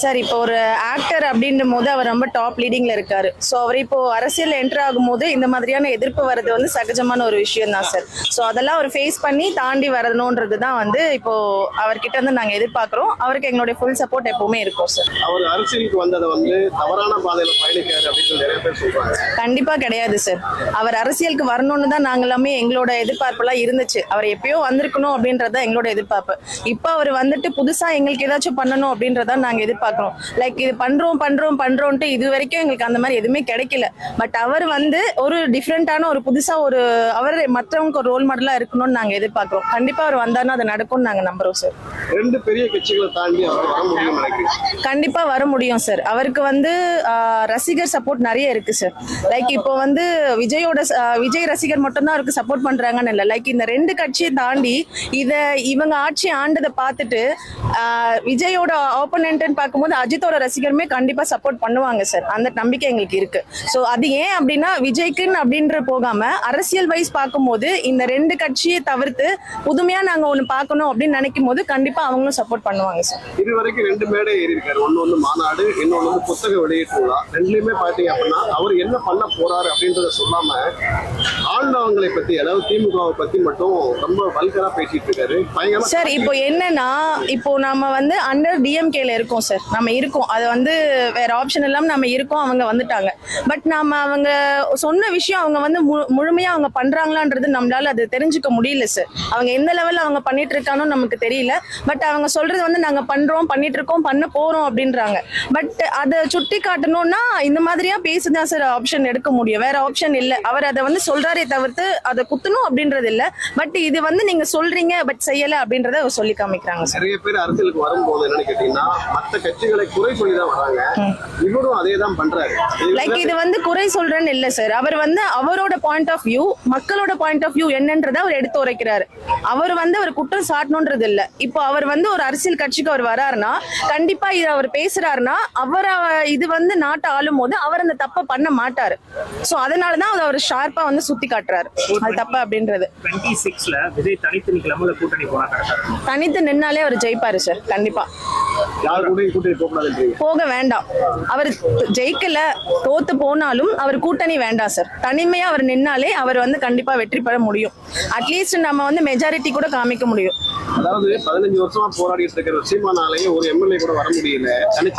Sir இப்போ ஒரு actor அப்படின்னும் போது அவர் ரொம்ப டாப் லீடிங்ல இருக்காரு. ஸோ அவர் இப்போ அரசியல் என்டர் ஆகும்போது இந்த மாதிரியான எதிர்ப்பு வர்றது வந்து சகஜமான ஒரு விஷயம் தான் சார். ஸோ அதெல்லாம் அவர் ஃபேஸ் பண்ணி தாண்டி வரணுன்றது தான் வந்து இப்போ அவர்கிட்ட இருந்து நாங்கள் எதிர்பார்க்குறோம். அவருக்கு எங்களுடைய ஃபுல் சப்போர்ட் எப்பவுமே இருக்கும் சார். அவர் அரசியலுக்கு வந்ததை வந்து தவறான பாதையில பயணிக்காரு அப்படின்னு நிறைய பேர் சொல்றாங்க. கண்டிப்பா கிடையாது சார். அவர் அரசியலுக்கு வரணும்னு தான் நாங்க எல்லாமே எங்களோட எதிர்பார்ப்பெல்லாம் இருந்துச்சு. அவர் எப்பயோ வந்திருக்கணும் அப்படின்றது எங்களோட எதிர்பார்ப்பு. இப்போ அவர் வந்துட்டு புதுசா எங்களுக்கு ஏதாச்சும் பண்ணணும் அப்படின்றத நாங்க எதிர்பார்க்கிறோம் லைக் இது பண்றோம் பண்றோம் பண்றோம்ட்டு இது வரைக்கும் எங்களுக்கு அந்த மாதிரி எதுவுமே கிடைக்கல. பட் அவர் வந்து ஒரு டிஃப்ரெண்டான ஒரு புதுசா ஒரு அவர் மற்றவங்களுக்கு ஒரு ரோல் மாடலா இருக்கணும்னு நாங்க எதிர்பார்க்கிறோம். கண்டிப்பா அவர் வந்தாருன்னா அது நடக்கும்னு நாங்க நம்புறோம் சார் ரெண்டு பெரிய கட்சிகளை தாண்டி கண்டிப்பா வர முடியும் சார் அவருக்கு வந்து ரசிகர் சப்போர்ட் நிறைய இருக்கு சார் லைக் இப்போ வந்து விஜயோட விஜய் ரசிகர் மட்டும்தான் அவருக்கு சப்போர்ட் பண்றாங்கன்னு இல்லை. லைக் இந்த ரெண்டு கட்சியை தாண்டி இத இவங்க ஆட்சி ஆண்டதை பார்த்துட்டு விஜயோட ஆப்போனன்ட்னு பார்க்கும்போது அஜித்தோட ரசிகருமே கண்டிப்பா சப்போர்ட் பண்ணுவாங்க சார் அந்த நம்பிக்கை எங்களுக்கு இருக்கு. ஸோ அது ஏன் அப்படின்னா விஜய்க்குன்னு அப்படின்ற போகாம அரசியல் வைஸ் பார்க்கும்போது இந்த ரெண்டு கட்சியை தவிர்த்து புதுமையா நாங்க ஒண்ணு பார்க்கணும் அப்படின்னு நினைக்கும் போது கண்டிப்பா அவங்களும் சப்போர்ட் பண்ணுவாங்க சார் இது வரைக்கும் ரெண்டு மேடை ஏறி இருக்காரு. ஒன்னு வந்து மாநாடு இன்னொன்னு வந்து புத்தக வெளியீட்டு விழா. ரெண்டுலயுமே பாத்தீங்க அப்படின்னா அவர் என்ன பண்ண போறாரு அப்படின்றத சொல்லாம ஆண்டவங்களை பத்தி அதாவது திமுகவை பத்தி மட்டும் ரொம்ப வல்கரா பேசிட்டு இருக்காரு. சார் இப்போ என்னன்னா இப்போ நம்ம வந்து அண்டர் டிஎம்கேல இருக்கோம் சார் நம்ம இருக்கோம். அது வந்து வேற ஆப்ஷன் இல்லாம நம்ம இருக்கோம் அவங்க வந்துட்டாங்க. பட் நாம அவங்க சொன்ன விஷயம் அவங்க வந்து முழுமையா அவங்க பண்றாங்களான்றது நம்மளால அது தெரிஞ்சுக்க முடியல சார் அவங்க எந்த லெவல்ல அவங்க பண்ணிட்டு இருக்கானோ நமக்கு தெரியல. பட் அவங்க சொல்றது வந்து நாங்க பண்றோம் பண்ணிட்டு இருக்கோம் பண்ண போறோம் அப்படின்றாங்க. பட் அதை சுட்டி காட்டணும்னா இந்த மாதிரியா பேசிதான் சார் ஆப்ஷன் எடுக்க முடியும். வேற ஆப்ஷன் இல்ல. அவர் அதை வந்து சொல்றாரே தவிர்த்து அதை குத்தணும் அப்படின்றது இல்ல. பட் இது வந்து நீங்க சொல்றீங்க பட் செய்யல அப்படின்றத சொல்லி காமிக்கிறாங்க நிறைய பேர் அரசியலுக்கு வரும்போது என்னன்னு கேட்டீங்கன்னா மத்த கட்சிகளை குறை சொல்லி தான் வராங்க இவரும் அதே தான் பண்றாரு லைக் இது வந்து குறை சொல்றேன்னு இல்ல சார். அவர் வந்து அவரோட பாயிண்ட் ஆஃப் வியூ மக்களோட பாயிண்ட் ஆஃப் வியூ என்னன்றதை அவர் எடுத்து உரைக்கிறாரு. அவர் வந்து அவர் குற்றம் சாட்டணுன்றது இல்ல. இப்போ அவர் வந்து ஒரு அரசியல் கட்சிக்கு அவர் வராருன்னா கண்டிப்பா இது அவர் பேசுறாருன்னா அவர் அவ- இது வந்து நாட்டை ஆளும் போது அவர் அந்த தப்பை பண்ண மாட்டாரு. சோ அதனாலதான் அதை அவர் ஷார்ப்பா வந்து சுத்தி காட்டுறாரு. அது தப்பு அப்படின்றது. தனித்து நின்னாலே அவர் ஜெயிப்பாரு சார் கண்டிப்பா. போக வேண்டாம். அவர் ஜெயிக்கல தோத்து போனாலும் அவர் கூட்டணி வேண்டாம் சார். தனிமையா அவர் நின்னாலே அவர் வந்து கண்டிப்பா வெற்றி பெற முடியும். அட்லீஸ்ட் நம்ம வந்து மெஜாரிட்டி கூட காமிக்க முடியும். அதாவது பதினஞ்சு வருஷமா போராடிட்டு இருக்கிற சீமானாலேயே ஒரு எம்எல்ஏ கூட வர முடியல.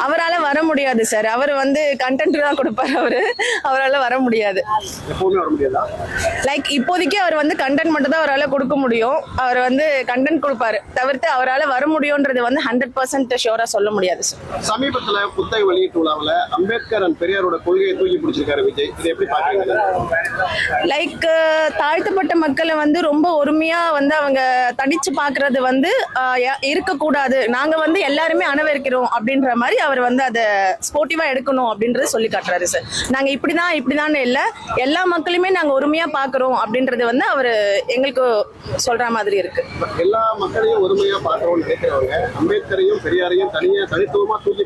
அவரால வர முடியாது சார் அவர் வந்து கண்டென்ட் தான் கொடுப்பாரு அவரு. அவரால வர முடியாது. எப்பவுமே வர முடியாதா? லைக் இப்போதைக்கு அவர் வந்து கண்டென்ட் மட்டும் தான் அவரால் கொடுக்க முடியும். அவர் வந்து கண்டென்ட் கொடுப்பாரு. தவிர்த்து அவரால் வர முடியும்ன்றது வந்து ஹண்ட்ரட் பர்சன்ட் ஷோரா சொல்ல முடியாது சார் சமீபத்துல புத்தக வெளியீட்டு விழாவுல அம்பேத்கர் அண்ட் பெரியாரோட கொள்கையை தூக்கி பிடிச்சிருக்காரு விஜய். இதை எப்படி பாக்குறீங்க லைக் தாழ்த்தப்பட்ட மக்களை வந்து ரொம்ப ஒருமையா வந்து அவங்க தனிச்சு பாக்குறது வந்து ய- இருக்கக்கூடாது. நாங்க வந்து எல்லாருமே அணவரிக்கிறோம் அப்படின்ற மாதிரி அவர் வந்து அதை ஸ்போர்ட்டிவா எடுக்கணும் அப்படின்றத சொல்லி காட்டுறாரு சார் நாங்க இப்படிதான் இப்படிதான் இல்ல. எல்லா மக்களுமே நாங்க ஒருமையா பாக்குறோம் அப்படின்றது வந்து அவர் எங்களுக்கு சொல்ற மாதிரி இருக்கு. எல்லா மக்களையும் ஒருமையா பார்க்கணும்னு நினைக்கிறவங்க அம்பேத்கரையும் பெரியாரையும் தனியா தனித்துவமா தூக்கி